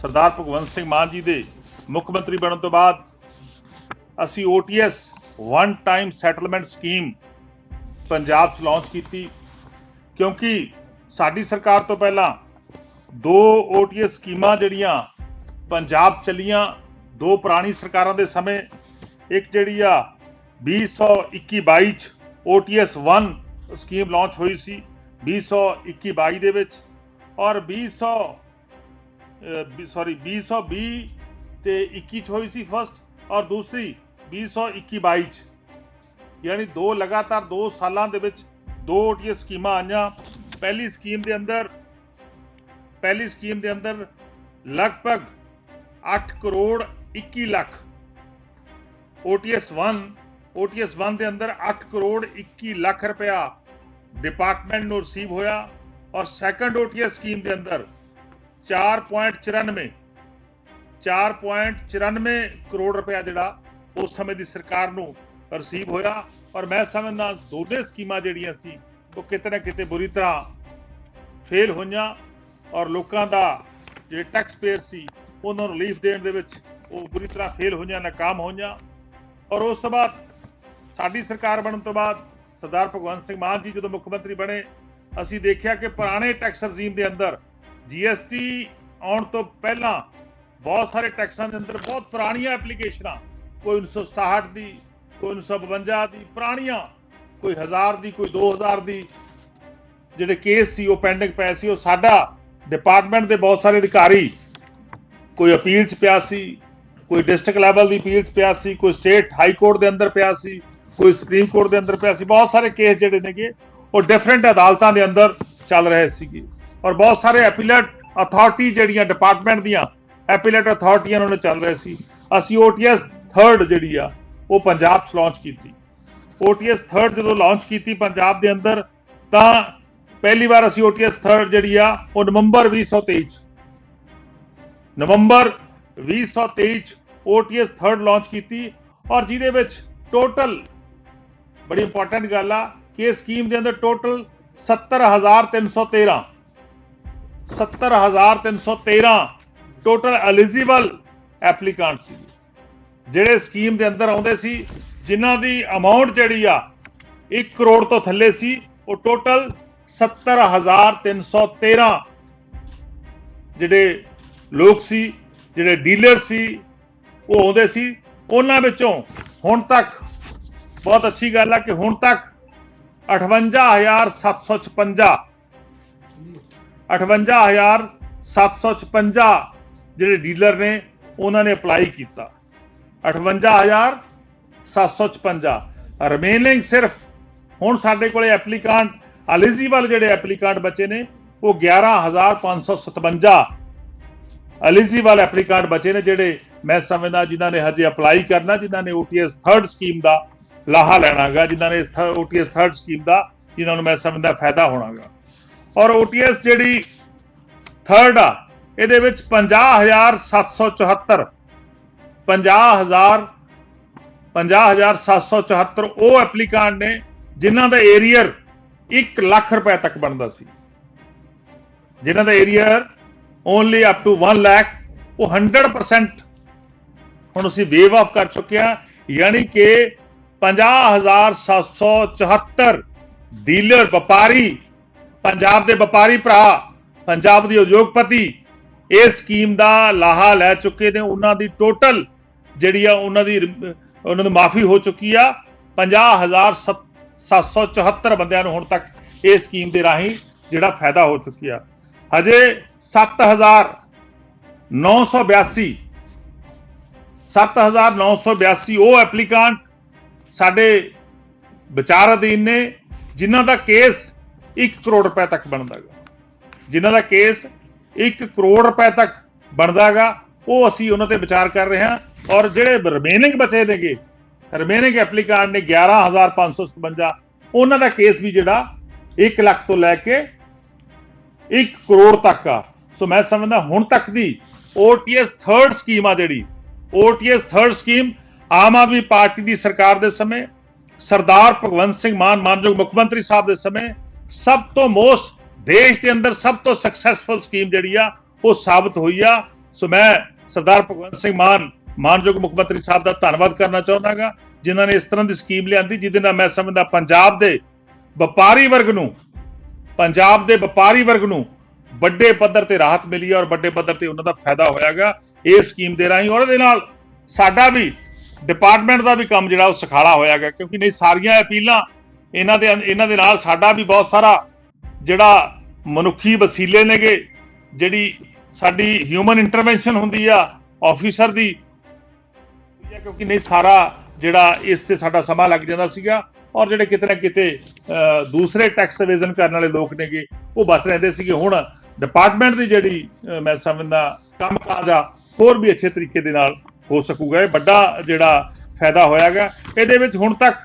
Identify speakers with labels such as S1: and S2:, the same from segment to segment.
S1: ਸਰਦਾਰ ਭਗਵੰਤ ਸਿੰਘ ਮਾਨ ਜੀ ਦੇ ਮੁੱਖ ਮੰਤਰੀ ਬਣਨ ਤੋਂ ਬਾਅਦ ਅਸੀਂ OTS one time settlement scheme Punjab 'ਚ ਲਾਂਚ ਕੀਤੀ, ਕਿਉਂਕਿ ਸਾਡੀ ਸਰਕਾਰ ਤੋਂ ਪਹਿਲਾਂ ਦੋ OTS ਸਕੀਮਾਂ ਜਿਹੜੀਆਂ ਪੰਜਾਬ ਚੱਲੀਆਂ, ਦੋ ਪੁਰਾਣੀ ਸਰਕਾਰਾਂ ਦੇ ਸਮੇਂ, ਇੱਕ ਜਿਹੜੀ ਆ 2021-22 ਚ OTS 1 ਸਕੀਮ ਲਾਂਚ ਹੋਈ ਸੀ 2021-22 ਦੇ ਵਿੱਚ, ਔਰ 200 ਸੌਰੀ 2020 ਤੇ 21 ਚ ਹੋਈ ਸੀ ਫਸਟ ਔਰ ਦੂਸਰੀ 2021-22 ਚ। ਯਾਨੀ ਦੋ ਲਗਾਤਾਰ ਦੋ ਸਾਲਾਂ ਦੇ ਵਿੱਚ ਦੋ OTS ਸਕੀਮਾਂ ਆਈਆਂ। ਪਹਿਲੀ ਸਕੀਮ ਦੇ ਅੰਦਰ, ਪਹਿਲੀ ਸਕੀਮ ਦੇ ਅੰਦਰ ਲਗਭਗ 8 ਕਰੋੜ 21 ਲੱਖ OTS 1 OTS 1 ਦੇ ਅੰਦਰ 8 ਕਰੋੜ 21 ਲੱਖ ਰੁਪਇਆ ਡਿਪਾਰਟਮੈਂਟ ਨੂੰ ਰਿਸੀਵ ਹੋਇਆ। ਔਰ ਸੈਕੰਡ OTS ਸਕੀਮ ਦੇ ਅੰਦਰ 4.94 4.94 ਕਰੋੜ ਰੁਪਇਆ ਜਿਹੜਾ ਉਸ ਸਮੇਂ ਦੀ ਸਰਕਾਰ ਨੂੰ ਰਿਸੀਵ ਹੋਇਆ। ਔਰ ਮੈਂ ਸਮਝਦਾ ਦੋਨੇ ਸਕੀਮਾਂ ਜਿਹੜੀਆਂ ਸੀ, ਉਹ ਕਿਤੇ ਨਾ ਕਿਤੇ ਬੁਰੀ ਤਰ੍ਹਾਂ ਫੇਲ ਹੋਈਆਂ ਔਰ ਲੋਕਾਂ ਦਾ ਜਿਹੜੇ ਟੈਕਸ ਪੇਅਰ ਸੀ, ਉਹਨਾਂ ਨੂੰ ਰਿਲੀਫ ਦੇਣ ਦੇ ਵਿੱਚ ਉਹ ਬੁਰੀ ਤਰ੍ਹਾਂ ਫੇਲ ਹੋਈਆਂ, ਨਾਕਾਮ ਹੋਈਆਂ। ਔਰ ਉਸ ਤੋਂ ਬਾਅਦ ਸਾਡੀ ਸਰਕਾਰ ਬਣਨ ਤੋਂ ਬਾਅਦ ਸਰਦਾਰ ਭਗਵੰਤ ਸਿੰਘ ਮਾਨ ਜੀ ਜਦੋਂ ਮੁੱਖ ਮੰਤਰੀ ਬਣੇ, ਅਸੀਂ ਦੇਖਿਆ ਕਿ ਪੁਰਾਣੇ ਟੈਕਸ ਰਜੀਮ ਦੇ ਅੰਦਰ GST ਆਉਣ ਤੋਂ ਪਹਿਲਾਂ ਬਹੁਤ ਸਾਰੇ ਟੈਕਸਾਂ ਦੇ ਅੰਦਰ ਬਹੁਤ ਪੁਰਾਣੀਆਂ ਐਪਲੀਕੇਸ਼ਨਾਂ ਕੋਈ 1967 ਦੀ, ਕੋਈ 1952 ਦੀ, ਪੁਰਾਣੀਆਂ, ਕੋਈ 1000 ਦੀ, ਕੋਈ 2000 ਦੀ, ਜਿਹੜੇ ਕੇਸ ਸੀ, ਉਹ ਪੈਂਡਿੰਗ ਪਏ ਸੀ, ਉਹ ਸਾਡਾ ਡਿਪਾਰਟਮੈਂਟ ਦੇ ਬਹੁਤ ਸਾਰੇ ਅਧਿਕਾਰੀ, ਕੋਈ ਅਪੀਲ 'ਚ ਪਿਆ ਸੀ, ਕੋਈ ਡਿਸਟ੍ਰਿਕਟ ਲੈਵਲ ਦੀ ਅਪੀਲ 'ਚ ਪਿਆ ਸੀ, ਕੋਈ ਸਟੇਟ ਹਾਈ ਕੋਰਟ ਦੇ ਅੰਦਰ ਪਿਆ ਸੀ, ਕੋਈ ਸੁਪਰੀਮ ਕੋਰਟ ਦੇ ਅੰਦਰ ਪਿਆ ਸੀ, ਬਹੁਤ ਸਾਰੇ ਕੇਸ ਜਿਹੜੇ ਨੇਗੇ, ਉਹ ਡਿਫਰੈਂਟ ਅਦਾਲਤਾਂ ਦੇ ਅੰਦਰ ਚੱਲ ਰਹੇ ਸੀਗੇ। ਔਰ ਬਹੁਤ ਸਾਰੇ ਐਪੀਲੇਟ ਅਥਾਰਟੀ ਜਿਹੜੀਆਂ ਡਿਪਾਰਟਮੈਂਟ ਦੀਆਂ ਐਪੀਲੇਟ ਅਥਾਰਟੀਆਂ ਉਹਨਾਂ ਨੇ ਚੱਲ ਰਹੇ ਸੀ। ਅਸੀਂ OTS 3rd ਜਿਹੜੀ ਆ, ਉਹ ਪੰਜਾਬ 'ਚ ਲਾਂਚ ਕੀਤੀ। OTS 3rd ਜਦੋਂ ਲਾਂਚ ਕੀਤੀ ਪੰਜਾਬ ਦੇ ਅੰਦਰ, ਤਾਂ ਪਹਿਲੀ ਵਾਰ ਅਸੀਂ OTS 3rd ਜਿਹੜੀ ਆ, ਉਹ ਨਵੰਬਰ 2023 'ਚ। ਨਵੰਬਰ 2023 ਚ OTS 3rd ਲਾਂਚ ਕੀਤੀ ਔਰ ਜਿਹਦੇ ਵਿੱਚ ਟੋਟਲ ਬੜੀ ਇੰਪੋਰਟੈਂਟ ਗੱਲ ਆ ਕਿ ਇਹ ਸਕੀਮ ਦੇ ਅੰਦਰ ਟੋਟਲ 70313 70313 ਟੋਟਲ ਐਲੀਜੀਬਲ ਐਪਲੀਕੈਂਟ ਸੀ। ਜਿਹੜੇ ਸਕੀਮ ਦੇ ਅੰਦਰ ਆਉਂਦੇ ਸੀ, ਜਿਨ੍ਹਾਂ ਦੀ ਅਮਾਉਂਟ ਜਿਹੜੀ ਆ 1 ਕਰੋੜ ਤੋਂ ਥੱਲੇ ਸੀ, ਉਹ ਟੋਟਲ 70313 ਜਿਹੜੇ ਲੋਕ ਸੀ, ਜਿਹੜੇ ਡੀਲਰ ਸੀ, ਉਹ ਆਉਂਦੇ ਸੀ। ਉਹਨਾਂ ਵਿੱਚੋਂ ਹੁਣ ਤੱਕ, ਬਹੁਤ ਅੱਛੀ ਗੱਲ ਆ ਕਿ ਹੁਣ ਤੱਕ 58756 58756 ਜਿਹੜੇ ਡੀਲਰ ਨੇ, ਉਹਨਾਂ ਨੇ ਅਪਲਾਈ ਕੀਤਾ। 58756 ਰਿਮੇਨਿੰਗ ਸਿਰਫ, ਹੁਣ ਸਾਡੇ ਕੋਲੇ ਐਪਲੀਕੈਂਟ ਐਲੀਜੀਬਲ ਜਿਹੜੇ ਐਪਲੀਕੈਂਟ ਬਚੇ ਨੇ, ਉਹ 11557 ਐਲੀਜੀਬਲ ਐਪਲੀਕੈਂਟ ਬਚੇ ਨੇ ਜਿਹੜੇ ਮੈਂ ਸਮਝਦਾ ਜਿਨ੍ਹਾਂ ਨੇ ਹਜੇ ਅਪਲਾਈ ਕਰਨਾ, ਜਿਨ੍ਹਾਂ ਨੇ OTS 3rd ਸਕੀਮ ਦਾ ਲਾਹਾ ਲੈਣਾਗਾ, ਜਿਨ੍ਹਾਂ ਨੇ OTS 3rd ਸਕੀਮ ਦਾ, ਜਿਨ੍ਹਾਂ ਨੂੰ ਮੈਂ ਸਮਝਦਾ ਫਾਇਦਾ ਹੋਣਾਗਾ। ਔਰ OTS ਜਿਹੜੀ ਥਰਡ ਆ, ਇਹਦੇ ਵਿੱਚ 50774 50000 50774 ਉਹ ਐਪਲੀਕੈਂਟ ਨੇ ਜਿਨ੍ਹਾਂ ਦਾ ਏਰੀਅਰ 1 ਲੱਖ ਰੁਪਏ ਤੱਕ ਬਣਦਾ ਸੀ। ਜਿਨ੍ਹਾਂ ਦਾ arrear only up to 1 lakh ਉਹ 100% ਹੁਣ ਅਸੀਂ ਵੇਵ ਆਫ ਕਰ ਚੁੱਕੇ ਹਾਂ, ਯਾਨੀ ਕਿ 50774 ਡੀਲਰ ਵਪਾਰੀ ਪੰਜਾਬ ਦੇ ਵਪਾਰੀ ਭਰਾ, ਪੰਜਾਬ ਦੇ ਉਦਯੋਗਪਤੀ ਇਸ ਸਕੀਮ ਦਾ ਲਾਹਾ ਲੈ ਚੁੱਕੇ ਨੇ। ਉਹਨਾਂ ਦੀ ਟੋਟਲ ਜਿਹੜੀ ਆ, ਉਹਨਾਂ ਦੀ, ਉਹਨਾਂ ਨੂੰ ਮਾਫੀ ਹੋ ਚੁੱਕੀ ਆ। 50774 ਬੰਦਿਆਂ ਨੂੰ ਹੁਣ ਤੱਕ ਇਸ ਸਕੀਮ ਦੇ ਰਾਹੀਂ ਜਿਹੜਾ ਫਾਇਦਾ ਹੋ ਚੁੱਕਿਆ ਹਜੇ 7982 7982 ਉਹ ਐਪਲੀਕੈਂਟ ਸਾਡੇ ਵਿਚਾਰ ਅਧੀਨ ਨੇ, ਜਿਨ੍ਹਾਂ ਦਾ ਕੇਸ 1 ਕਰੋੜ ਰੁਪਏ ਤੱਕ ਬਣਦਾਗਾ। ਜਿਨ੍ਹਾਂ ਦਾ ਕੇਸ 1 ਕਰੋੜ ਰੁਪਏ ਤੱਕ ਬਣਦਾਗਾ, ਉਹ ਅਸੀਂ ਉਹਨਾਂ ਤੇ ਵਿਚਾਰ ਕਰ ਰਹੇ ਹਾਂ। ਔਰ ਜਿਹੜੇ ਰਿਮੇਨਿੰਗ ਬਚੇ ਨੇਗੇ ਰਿਮੇਨਿੰਗ ਐਪਲੀਕੈਂਟ ਨੇ 11557 ਉਹਨਾਂ ਦਾ ਕੇਸ ਵੀ ਜਿਹੜਾ 1 ਲੱਖ ਤੋਂ ਲੈ ਕੇ 1 ਕਰੋੜ ਤੱਕ ਆ। ਸੋ ਮੈਂ ਸਮਝਦਾ ਹੁਣ ਤੱਕ ਦੀ OTS ਥਰਡ ਸਕੀਮ ਆ ਜਿਹੜੀ। OTS third scheme Aam Aadmi Party ਦੀ ਸਰਕਾਰ ਦੇ ਸਮੇਂ, ਸਰਦਾਰ ਭਗਵੰਤ ਸਿੰਘ ਮਾਨ ਮਾਨਯੋਗ ਮੁੱਖ ਮੰਤਰੀ ਸਾਹਿਬ ਦੇ ਸਮੇਂ ਸਭ ਤੋਂ ਮੋਸਟ ਦੇਸ਼ ਦੇ ਅੰਦਰ ਸਭ ਤੋਂ ਸਕਸੈਸਫੁਲ ਸਕੀਮ ਜਿਹੜੀ ਆ, ਉਹ ਸਾਬਤ ਹੋਈ ਆ। ਸੋ ਮੈਂ ਸਰਦਾਰ ਭਗਵੰਤ ਸਿੰਘ ਮਾਨ, ਮਾਨਯੋਗ ਮੁੱਖ ਮੰਤਰੀ ਸਾਹਿਬ ਦਾ ਧੰਨਵਾਦ ਕਰਨਾ ਚਾਹੁੰਦਾਗਾ, ਜਿਨ੍ਹਾਂ ਨੇ ਇਸ ਤਰ੍ਹਾਂ ਦੀ ਸਕੀਮ ਲਿਆਂਦੀ, ਜਿਹਦੇ ਨਾਲ ਮੈਂ ਸਮਝਦਾ ਪੰਜਾਬ ਦੇ ਵਪਾਰੀ ਵਰਗ ਨੂੰ, ਪੰਜਾਬ ਦੇ ਵਪਾਰੀ ਵਰਗ ਨੂੰ ਵੱਡੇ ਪੱਧਰ ਤੇ ਰਾਹਤ ਮਿਲੀ ਹੈ ਔਰ ਵੱਡੇ ਪੱਧਰ ਤੇ ਉਹਨਾਂ ਦਾ ਫਾਇਦਾ ਹੋਇਆਗਾ ਇਸ ਸਕੀਮ ਦੇ ਰਾਹੀਂ। ਔਰ ਇਹਦੇ ਨਾਲ ਸਾਡਾ ਵੀ ਡਿਪਾਰਟਮੈਂਟ ਦਾ ਵੀ ਕੰਮ ਜਿਹੜਾ ਉਹ ਸਖਾਲਾ ਹੋਇਆਗਾ, ਕਿਉਂਕਿ ਨਹੀਂ ਸਾਰੀਆਂ ਅਪੀਲਾਂ ਇਹਨਾਂ ਦੇ ਇਹਨਾਂ ਦੇ ਨਾਲ ਸਾਡਾ ਵੀ ਬਹੁਤ ਸਾਰਾ ਜਿਹੜਾ ਮਨੁੱਖੀ ਵਸੀਲੇ ਨੇਗੇ, ਜਿਹੜੀ ਸਾਡੀ ਹਿਊਮਨ ਇੰਟਰਵੈਂਸ਼ਨ ਹੁੰਦੀ ਆ ਆਫੀਸਰ ਦੀ। ਕਿਉਂਕਿ ਨਹੀਂ, ਸਾਰਾ ਜਿਹੜਾ ਇਸ ਤੇ ਸਾਡਾ ਸਮਾਂ ਲੱਗ ਜਾਂਦਾ ਸੀਗਾ ਔਰ ਜਿਹੜੇ ਕਿਤੇ ਨਾ ਕਿਤੇ ਦੂਸਰੇ ਟੈਕਸ ਇਵੇਜ਼ਨ ਕਰਨ ਵਾਲੇ ਲੋਕ ਨੇਗੇ, ਉਹ ਬਚ ਰਹਿੰਦੇ ਸੀਗੇ। ਹੁਣ ਡਿਪਾਰਟਮੈਂਟ ਦੀ ਜਿਹੜੀ ਮੈਂ ਸਮਝਦਾ ਕੰਮ ਕਾਜ ਆ, ਹੋਰ ਵੀ ਅੱਛੇ ਤਰੀਕੇ ਦੇ ਨਾਲ ਹੋ ਸਕੂਗਾ। ਇਹ ਵੱਡਾ ਜਿਹੜਾ ਫਾਇਦਾ ਹੋਇਆਗਾ। ਇਹਦੇ ਵਿੱਚ ਹੁਣ ਤੱਕ,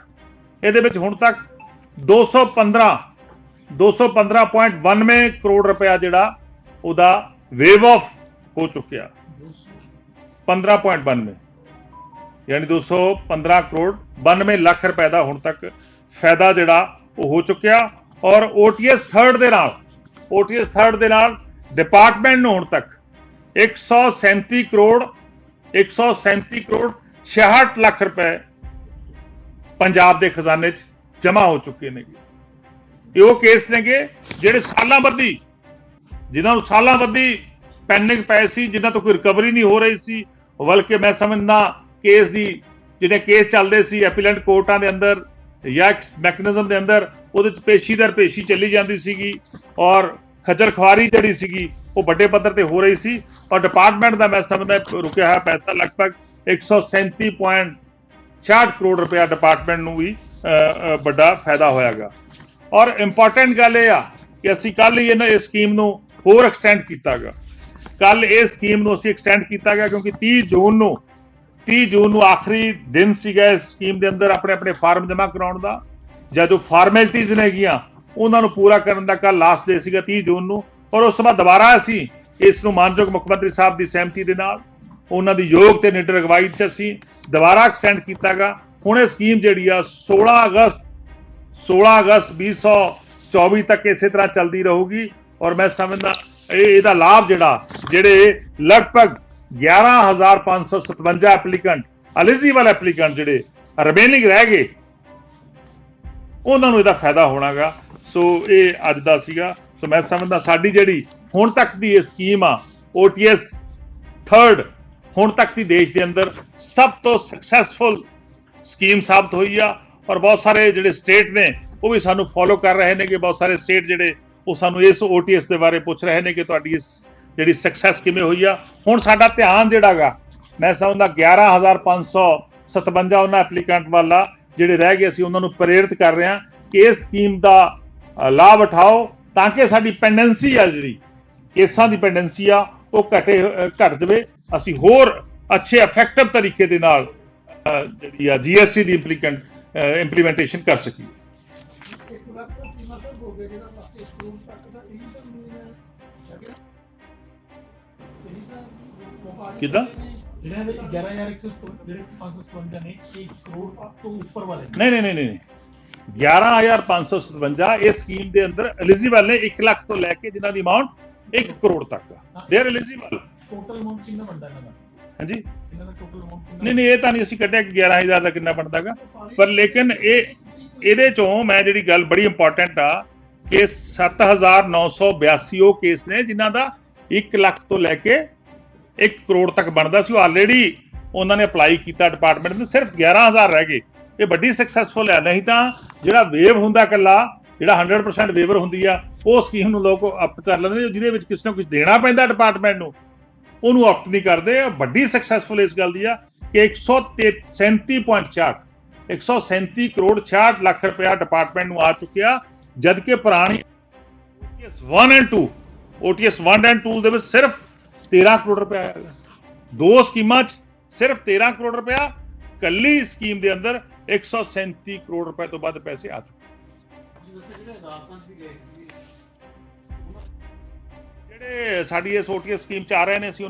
S1: ਇਹਦੇ ਵਿੱਚ ਹੁਣ ਤੱਕ 215 215.92 ਕਰੋੜ ਰੁਪਇਆ ਜਿਹੜਾ, ਉਹਦਾ ਵੇਵ ਆਫ ਹੋ ਚੁੱਕਿਆ। 15.92 ਯਾਨੀ 215 ਕਰੋੜ 92 ਲੱਖ ਰੁਪਏ ਦਾ ਹੁਣ ਤੱਕ ਫਾਇਦਾ ਜਿਹੜਾ, ਉਹ ਹੋ ਚੁੱਕਿਆ। ਔਰ OTS ਥਰਡ ਦੇ ਨਾਲ OTS ਥਰਡ ਦੇ ਨਾਲ ਡਿਪਾਰਟਮੈਂਟ ਨੂੰ ਹੁਣ ਤੱਕ 137 ਕਰੋੜ 137 ਕਰੋੜ 66 ਲੱਖ ਰੁਪਏ ਪੰਜਾਬ ਦੇ ਖਜ਼ਾਨੇ 'ਚ ਜਮ੍ਹਾਂ ਹੋ ਚੁੱਕੇ ਨੇਗੇ ਇਹ ਉਹ ਕੇਸ ਨੇਗੇ ਜਿਹੜੇ ਸਾਲਾਂ ਬੱਧੀ ਜਿਨ੍ਹਾਂ ਨੂੰ ਸਾਲਾਂ ਬੱਧੀ ਪੈਂਡਿੰਗ ਪਏ ਸੀ, ਜਿਨ੍ਹਾਂ ਤੋਂ ਕੋਈ ਰਿਕਵਰੀ ਨਹੀਂ ਹੋ ਰਹੀ ਸੀ, ਬਲਕਿ ਮੈਂ ਸਮਝਦਾ ਕੇਸ ਦੀ ਜਿਹੜੇ ਕੇਸ ਚੱਲਦੇ ਸੀ, ਐਪੀਲੈਂਟ ਕੋਰਟਾਂ ਦੇ ਅੰਦਰ ਜਾਂ ਮੈਕੈਨਿਜ਼ਮ ਦੇ ਅੰਦਰ, ਉਹਦੇ ਚ ਪੇਸ਼ੀ ਦਰ ਪੇਸ਼ੀ ਚੱਲੀ ਜਾਂਦੀ ਸੀਗੀ ਔਰ ਖੱਜਲ ਖੁਆਰੀ ਜਿਹੜੀ ਸੀਗੀ, ਉਹ ਵੱਡੇ ਪੱਧਰ ਤੇ ਹੋ ਰਹੀ ਸੀ। ਔਰ ਡਿਪਾਰਟਮੈਂਟ ਦਾ ਮੈਂ ਸਮਝਦਾ ਰੁਕਿਆ ਹੋਇਆ ਪੈਸਾ ਲਗਭਗ 137.66 ਕਰੋੜ ਰੁਪਇਆ ਡਿਪਾਰਟਮੈਂਟ ਨੂੰ ਵੀ ਵੱਡਾ ਫਾਇਦਾ ਹੋਇਆਗਾ। ਔਰ ਇੰਪੋਰਟੈਂਟ ਗੱਲ ਇਹ ਆ ਕਿ ਅਸੀਂ ਕੱਲ ਹੀ ਇਹਨਾਂ ਇਸ ਸਕੀਮ ਨੂੰ ਹੋਰ ਐਕਸਟੈਂਡ ਕੀਤਾਗਾ। ਕੱਲ ਇਹ ਸਕੀਮ ਨੂੰ ਅਸੀਂ ਐਕਸਟੈਂਡ ਕੀਤਾ ਗਿਆ ਕਿਉਂਕਿ 30 ਜੂਨ ਨੂੰ 30 ਜੂਨ ਨੂੰ ਆਖਰੀ ਦਿਨ ਸੀਗਾ ਇਸ ਸਕੀਮ ਦੇ ਅੰਦਰ ਆਪਣੇ ਆਪਣੇ ਫਾਰਮ ਜਮ੍ਹਾਂ ਕਰਾਉਣ ਦਾ। ਜਦੋਂ ਫਾਰਮੈਲਿਟੀਆਂ ਨੇਗੀਆਂ ਉਹਨਾਂ ਨੂੰ ਪੂਰਾ ਕਰਨ ਦਾ ਕੱਲ ਲਾਸਟ ਡੇ ਸੀਗਾ 30 ਜੂਨ ਨੂੰ। ਔਰ ਉਸ ਤੋਂ ਬਾਅਦ ਦੁਬਾਰਾ ਅਸੀਂ ਇਸ ਨੂੰ ਮਾਨਯੋਗ ਮੁੱਖ ਮੰਤਰੀ ਸਾਹਿਬ ਦੀ ਸਹਿਮਤੀ ਦੇ ਨਾਲ, ਉਹਨਾਂ ਦੀ ਯੋਗ ਤੇ ਨਿਡਰ ਅਗਵਾਈ 'ਚ ਅਸੀਂ ਦੁਬਾਰਾ ਐਕਸਟੈਂਡ ਕੀਤਾਗਾ। ਹੁਣ ਇਹ ਸਕੀਮ ਜਿਹੜੀ ਆ 16 ਅਗਸਤ 16 ਅਗਸਤ 2024 ਤੱਕ ਇਸੇ ਤਰ੍ਹਾਂ ਚੱਲਦੀ ਰਹੂਗੀ ਔਰ ਮੈਂ ਸਮਝਦਾ ਇਹ ਇਹਦਾ ਲਾਭ ਜਿਹੜਾ, ਜਿਹੜੇ ਲਗਭਗ 11557 ਐਪਲੀਕੈਂਟ ਐਲੀਜੀਬਲ ਐਪਲੀਕੈਂਟ ਜਿਹੜੇ ਰਿਮੇਨਿੰਗ ਰਹਿ ਗਏ, ਉਹਨਾਂ ਨੂੰ ਇਹਦਾ ਫਾਇਦਾ ਹੋਣਾਗਾ। ਸੋ ਇਹ ਅੱਜ ਦਾ ਸੀਗਾ। ਸੋ ਮੈਂ ਸਮਝਦਾ ਸਾਡੀ ਜਿਹੜੀ ਹੁਣ ਤੱਕ ਦੀ ਇਹ ਸਕੀਮ ਆ OTS ਥਰਡ ਹੁਣ ਤੱਕ ਦੀ ਦੇਸ਼ ਦੇ ਅੰਦਰ ਸਭ ਤੋਂ ਸਕਸੈਸਫੁਲ ਸਕੀਮ ਸਾਬਤ ਹੋਈ ਆ ਔਰ ਬਹੁਤ ਸਾਰੇ ਜਿਹੜੇ ਸਟੇਟ ਨੇ ਉਹ ਵੀ ਸਾਨੂੰ ਫੋਲੋ ਕਰ ਰਹੇ ਨੇ ਕਿ ਬਹੁਤ ਸਾਰੇ ਸਟੇਟ ਜਿਹੜੇ ਉਹ ਸਾਨੂੰ ਇਸ OTS ਦੇ ਬਾਰੇ ਪੁੱਛ ਰਹੇ ਨੇ ਕਿ ਤੁਹਾਡੀ ਇਸ ਜਿਹੜੀ ਸਕਸੈਸ ਕਿਵੇਂ ਹੋਈ ਆ। ਹੁਣ ਸਾਡਾ ਧਿਆਨ ਜਿਹੜਾਗਾ ਮੈਂ ਸਮਝਦਾ 11557 ਉਹਨਾਂ ਐਪਲੀਕੈਂਟ ਵਾਲਾ ਜਿਹੜੇ ਰਹਿ ਗਏ ਅਸੀਂ ਉਹਨਾਂ ਨੂੰ ਪ੍ਰੇਰਿਤ ਕਰ ਰਹੇ ਹਾਂ ਕਿ ਇਸ ਸਕੀਮ ਦਾ ਲਾਭ ਉਠਾਓ ਤਾਂ ਕਿ ਸਾਡੀ ਪੈਂਡੈਂਸੀ ਆ ਜਿਹੜੀ ਕੇਸਾਂ ਦੀ ਪੈਂਡੈਂਸੀ ਆ ਉਹ ਘਟੇ ਅ, ਘਟ ਜਾਵੇ। ਅਸੀਂ ਹੋਰ ਅੱਛੇ ਇਫੈਕਟਿਵ ਤਰੀਕੇ ਦੇ ਨਾਲ ਜਿਹੜੀ ਆ ਜੀਐਸਟੀ ਦੀ ਇੰਪਲੀਕੈਂਟ ਇੰਪਲੀਮੈਂਟੇਸ਼ਨ ਕਰ ਸਕੀਏ
S2: ਇੱਕ ਜਿਹੜਾ 11100 ਜਿਹੜੇ 557 ਨੇ 1 ਕਰੋੜ ਤੋਂ ਉੱਪਰ ਵਾਲੇ
S1: ਨਹੀਂ ਨਹੀਂ ਨਹੀਂ ਨਹੀਂ 11557 ਇਹ ਸਕੀਮ ਦੇ ਅੰਦਰ ਐਲੀਜੀਬਲ ਨੇ 1 ਲੱਖ ਤੋਂ ਲੈ ਕੇ ਜਿਨ੍ਹਾਂ ਦੀ ਅਮਾਉਂਟ 1 ਕਰੋੜ ਤੱਕ। ਆ they are eligible
S2: total amount ਕਿੰਨਾ ਬਣਦਾ ਇਹਨਾਂ ਦਾ?
S1: ਹਾਂਜੀ? ਨਹੀਂ ਨਹੀਂ ਇਹ ਤਾਂ ਨਹੀਂ ਅਸੀਂ ਕੱਢਿਆ ਕਿ 11000 ਦਾ ਕਿੰਨਾ ਬਣਦਾਗਾ ਪਰ ਲੇਕਿਨ ਇਹ ਇਹਦੇ ਚੋਂ ਮੈਂ ਜਿਹੜੀ ਗੱਲ ਬੜੀ ਇੰਪੋਰਟੈਂਟ ਆ ਕਿ 7982 ਉਹ ਕੇਸ ਨੇ ਜਿਨ੍ਹਾਂ ਦਾ 1 ਲੱਖ ਤੋਂ ਲੈ ਕੇ 1 ਕਰੋੜ ਤੱਕ ਬਣਦਾ ਸੀ। ਉਹ ਆਲਰੇਡੀ ਉਹਨਾਂ ਨੇ ਅਪਲਾਈ ਕੀਤਾ ਡਿਪਾਰਟਮੈਂਟ ਨੇ ਸਿਰਫ 11000 ਰਹਿ ਗਏ। ਇਹ ਵੱਡੀ ਸਕਸੈਸਫੁਲ ਹੈ ਨਹੀਂ ਤਾਂ ਜਿਹੜਾ ਵੇਵ ਹੁੰਦਾ ਕੱਲਾ ਜਿਹੜਾ 100% ਵੇਵਰ ਹੁੰਦੀ ਆ ਉਹ ਸਕੀਮ ਨੂੰ ਲੋਕ ਅਪਟ ਕਰ ਲੈਂਦੇ ਜਿਹਦੇ ਵਿੱਚ ਕਿਸੇ ਨੂੰ ਕੁਝ ਦੇਣਾ ਪੈਂਦਾ ਡਿਪਾਰਟਮੈਂਟ ਨੂੰ। ਉਹਨੂੰ ਆਪਟ ਨਹੀਂ ਕਰਦੇ। ਵੱਡੀ ਸਕਸੈਸਫੁਲ ਇਸ ਗੱਲ ਦੀ ਆ ਕਿ 137.64 137 ਕਰੋੜ 66 ਲੱਖ ਰੁਪਇਆ ਡਿਪਾਰਟਮੈਂਟ ਨੂੰ ਆ ਚੁੱਕਿਆ। ਜਦ ਕਿ ਪੁਰਾਣੀ OTS 1 ਐਂਡ 2 OTS 1 ਐਂਡ 2 ਦੇ ਵਿੱਚ ਸਿਰਫ 13 ਕਰੋੜ ਰੁਪਇਆ ਆਇਆ ਦੋ ਸਕੀਮਾਂ 'ਚ ਸਿਰਫ 13 ਕਰੋੜ ਰੁਪਇਆ ਕੱਲੀ ਸਕੀਮ ਦੇ ਅੰਦਰ 137 ਕਰੋੜ ਰੁਪਏ ਤੋਂ ਵੱਧ ਪੈਸੇ ਆ ਚੁੱਕੇ। ਜਿਹੜੇ ਸਾਡੀ ਇਸ OTS ਸਕੀਮ 'ਚ ਆ ਰਹੇ ਨੇ, ਅਸੀਂ